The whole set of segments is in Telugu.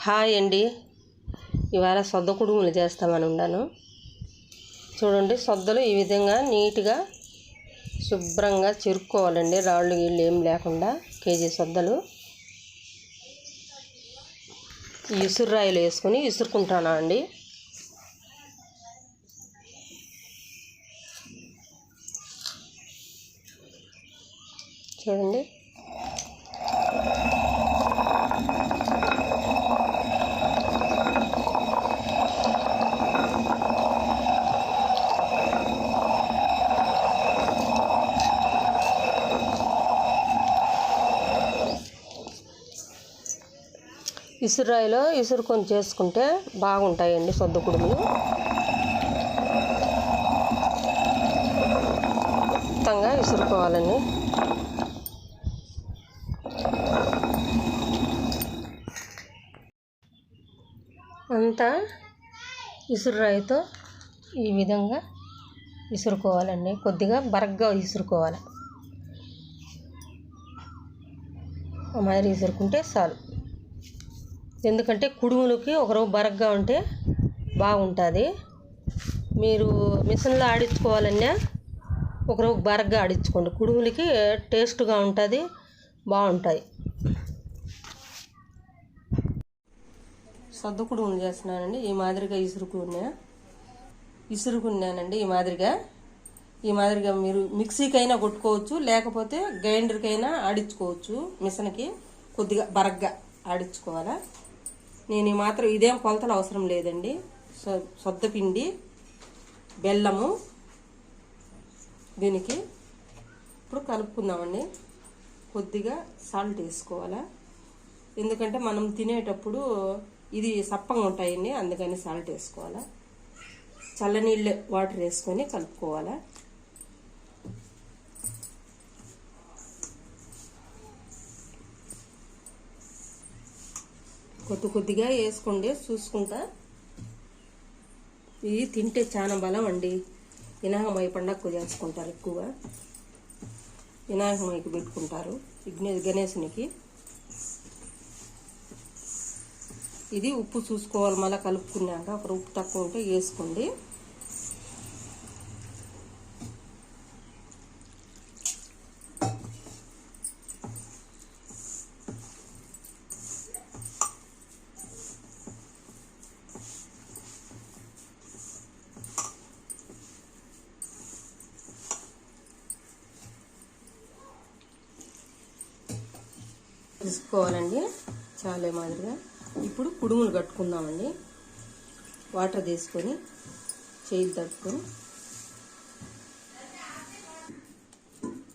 హాయ్ అండి. ఇవాళ సొద్ద కుడుములు చేస్తామని ఉన్నాను చూడండి సొద్దలు ఈ విధంగా నీట్గా శుభ్రంగా చిరుక్కోవాలండి. రాళ్ళు గీళ్ళు ఏం లేకుండా కేజీ సొద్దలు. ఇసురాయిలు ఇసుర్రాయిలు వేసుకొని ఇసురుకుంటానా అండి. చూడండి. ఇసురాయిలో ఇసురుకొని చేసుకుంటే బాగుంటాయండి సొద్ద కుడుములు. మొత్తంగా ఇసురుకోవాలండి. అంతా ఇసురాయితో ఈ విధంగా ఇసురుకోవాలండి. కొద్దిగా బరగ్గా ఇసురుకోవాలి. మాదిరి ఇసురుకుంటే చాలు. ఎందుకంటే కుడుములకి ఒకరు బరగ్గా ఉంటే బాగుంటుంది. మీరు మిషన్లో ఆడించుకోవాలన్నా ఒకరు బరగ్గా ఆడించుకోండి. కుడుములకి టేస్ట్గా ఉంటుంది బాగుంటాయి. సద్దు కుడుములు చేస్తున్నానండి. ఈ మాదిరిగా ఇసురుకున్నా ఇసురుకున్నానండి ఈ మాదిరిగా. ఈ మాదిరిగా మీరు మిక్సీకైనా కొట్టుకోవచ్చు లేకపోతే గ్రైండర్కైనా ఆడించుకోవచ్చు మిషన్కి. కొద్దిగా బరగ్గా ఆడించుకోవాలా? నేను మాత్రం ఇదేం కొలతలు అవసరం లేదండి. సో సొద్దపిండి బెల్లము దీనికి ఇప్పుడు కలుపుకుందామండి. కొద్దిగా సాల్ట్ వేసుకోవాలా? ఎందుకంటే మనం తినేటప్పుడు ఇది సప్పంగా ఉంటాయండి అందుకని సాల్ట్ వేసుకోవాలా? చల్లనీళ్ళు వాటర్ వేసుకొని కలుపుకోవాలా? కొద్ది కొద్దిగా వేసుకోండి చూసుకుంటా. ఇది తింటే చాలా బలం అండి. వినాయకమయ్య పండగకు చేసుకుంటారు ఎక్కువగా. వినాయకమయ్యకి పెట్టుకుంటారు. విఘ్నే గణేశునికి. ఇది ఉప్పు చూసుకోవాలి మళ్ళీ కలుపుకున్నాక ఒక ఉప్పు తక్కువ ఉంటే వేసుకోండి. తీసుకోవాలండి. చాలా మాదిరిగా. ఇప్పుడు కుడుములు కట్టుకుందామండి. వాటర్ తీసుకొని చేయి తట్టుకొని.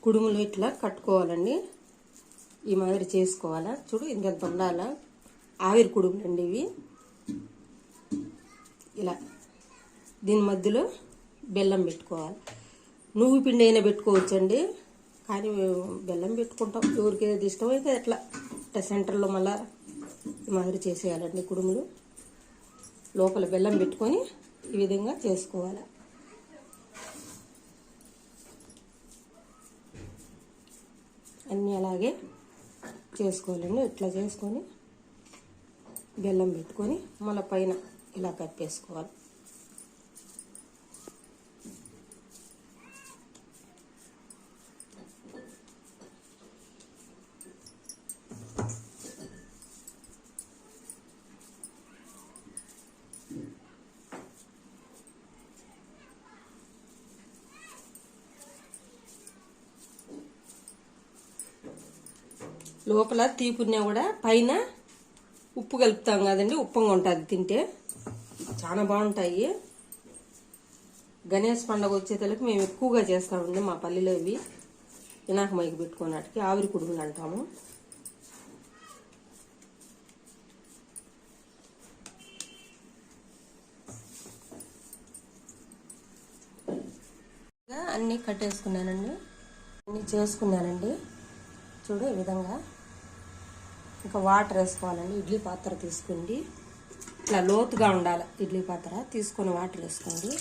కుడుములు ఇట్లా కట్టుకోవాలండి. ఈ మాదిరి చేసుకోవాలా? చూడు ఇంకెంత ఉండాలా? ఆవిరి కుడుములు అండి ఇవి. ఇలా. దీని మధ్యలో బెల్లం పెట్టుకోవాలి. నువ్వు పిండి అయినా పెట్టుకోవచ్చండి. కానీ మేము బెల్లం పెట్టుకుంటాం. ఎవరికి ఏది ఇష్టమైతే అట్లా. ఇట్లా సెంటర్లో మళ్ళా మాదిరి చేసేయాలండి కుడుములు. లోపల బెల్లం పెట్టుకొని ఈ విధంగా చేసుకోవాలి. అన్నీ అలాగే చేసుకోవాలండి. ఇట్లా చేసుకొని బెల్లం పెట్టుకొని మళ్ళీ పైన ఇలా కప్పేసుకోవాలి. లోపల తీపున్నా కూడా పైన ఉప్పు కలుపుతాం కదండి ఉప్పంగా ఉంటుంది తింటే. చాలా బాగుంటాయి. గణేష్ పండగ వచ్చేతలకు మేము ఎక్కువగా చేస్తామండి మా పల్లెలో ఇవి. వినాయకమైకి పెట్టుకున్నట్టుకి ఆవిరి కుడుములు అంటాము. అన్నీ కట్టేసుకున్నానండి. అన్నీ చేసుకున్నానండి. చూడు ఈ విధంగా. ఇంకా వాటర్ వేసుకోవాలండి ఇడ్లీ పాత్ర తీసుకోండి ఇట్లా లోతుగా ఉండాలి ఇడ్లీ పాత్ర తీసుకొని వాటర్ వేసుకోండి.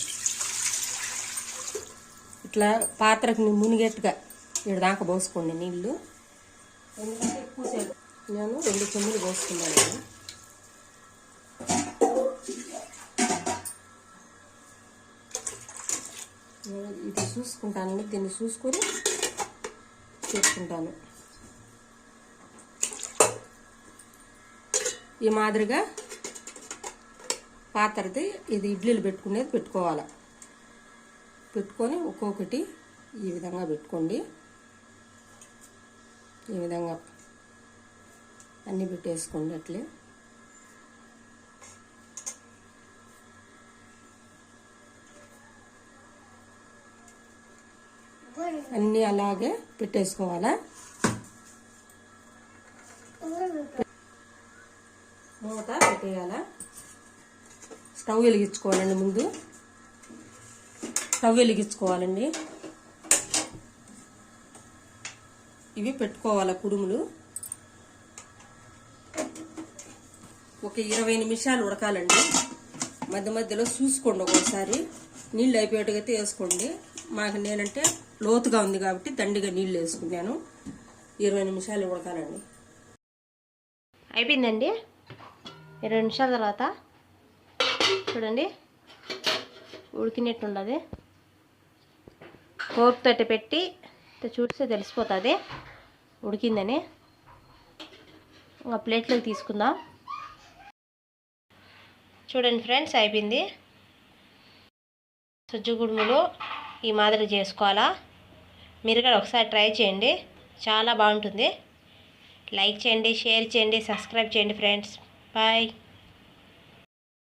ఇట్లా పాత్రకు మునిగేట్టుగా ఇక్కడ దాకా పోసుకోండి నీళ్ళు నేను రెండు చెమ్ములు పోసుకున్నాను. ఇది చూసుకుంటానండి దీన్ని చూసుకొని చేసుకుంటాను. ఈ మాదిరిగా పాత్రది ఇది ఇడ్లీలు పెట్టుకునేది పెట్టుకోవాలి. పెట్టుకొని ఒక్కొక్కటి ఈ విధంగా పెట్టుకోండి. ఈ విధంగా అన్నీ పెట్టేసుకోండి అట్లే. అన్నీ అలాగే పెట్టేసుకోవాలా? మూత పెట్టేయాలా? స్టవ్ వెలిగించుకోవాలండి ముందు. స్టవ్ వెలిగించుకోవాలండి. ఇవి పెట్టుకోవాల కుడుములు. ఒక ఇరవై నిమిషాలు ఉడకాలండి. మధ్య మధ్యలో చూసుకోండి ఒకసారి. నీళ్ళు అయిపోయేట్టుగా వేసుకోండి. మాకు నేనంటే లోతుగా ఉంది కాబట్టి దండిగా నీళ్ళు వేసుకున్నాను ఇరవై నిమిషాలు ఉడకాలండి. అయిపోయిందండి? ఇరవై నిమిషాల తర్వాత చూడండి ఉడికినట్టుండదు. ఫోర్క్ తోటి పెట్టి చూస్తే తెలిసిపోతుంది. ఉడికిందని. ఇంకా ప్లేట్లోకి తీసుకుందాం. చూడండి ఫ్రెండ్స్ అయిపోయింది. సుజ్జు గుడుములు ఈ మాదిరి చేసుకోవాలా? మీరు కూడా ఒకసారి ట్రై చేయండి. చాలా బాగుంటుంది. లైక్ చేయండి షేర్ చేయండి సబ్స్క్రైబ్ చేయండి ఫ్రెండ్స్. Bye.